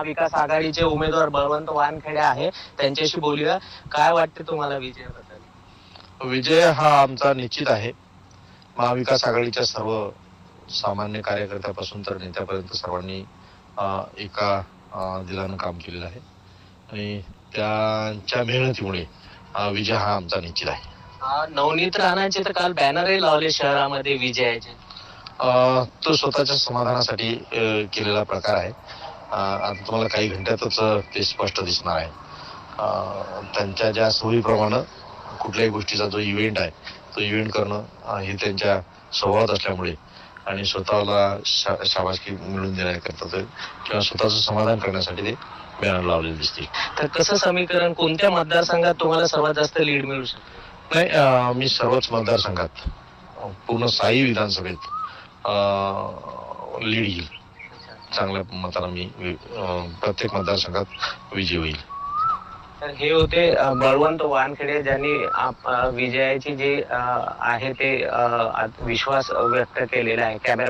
महाविकास आघाडीचे उमेदवार बळवंत वानखेडे आहे. त्यांच्याशी बोलूया. काय वाटते तुम्हाला विजयाबद्दल? विजय हा आमचा निश्चित आहे. महाविकास आघाडीच्या सर्व सामान्य कार्यकर्त्यापासून तर नेत्यापर्यंत सर्वांनी अ, एका अ, दिलानं काम केलेलं आहे. आणि त्यांच्या मेहनतीमुळे अ, विजय हा आमचा निश्चित आहे. नवनीत राणाचे तर काल बॅनरही लावले शहरामध्ये विजयाचे. अ, तो स्वतःच्या समाधानासाठी अ, केलेला प्रकार आहे. आता तुम्हाला काही घंट्यातच ते स्पष्ट दिसणार आहे. त्यांच्या ज्या सोयीप्रमाणे कुठल्याही गोष्टीचा जो इव्हेंट आहे तो इव्हेंट करणं हे त्यांच्या स्वभावात असल्यामुळे आणि स्वतःला शा शाबासकी मिळवून देण्याकरता किंवा स्वतःचं समाधान करण्यासाठी ते बॅनर लावलेले दिसतील. तर कसं समीकरण कोणत्या मतदारसंघात तुम्हाला सर्वात जास्त लीड मिळू शकते? नाही मी सर्वच मतदारसंघात पूर्ण साई विधानसभेत लीड घेईल. चांगल्या मताला मी अं, प्रत्येक मतदारसंघात विजयी होईल. तर हे होते बळवंत वानखेडे ज्यांनी आप- विजयाची जे आहे ते विश्वास व्यक्त केलेला आहे. कॅमेरा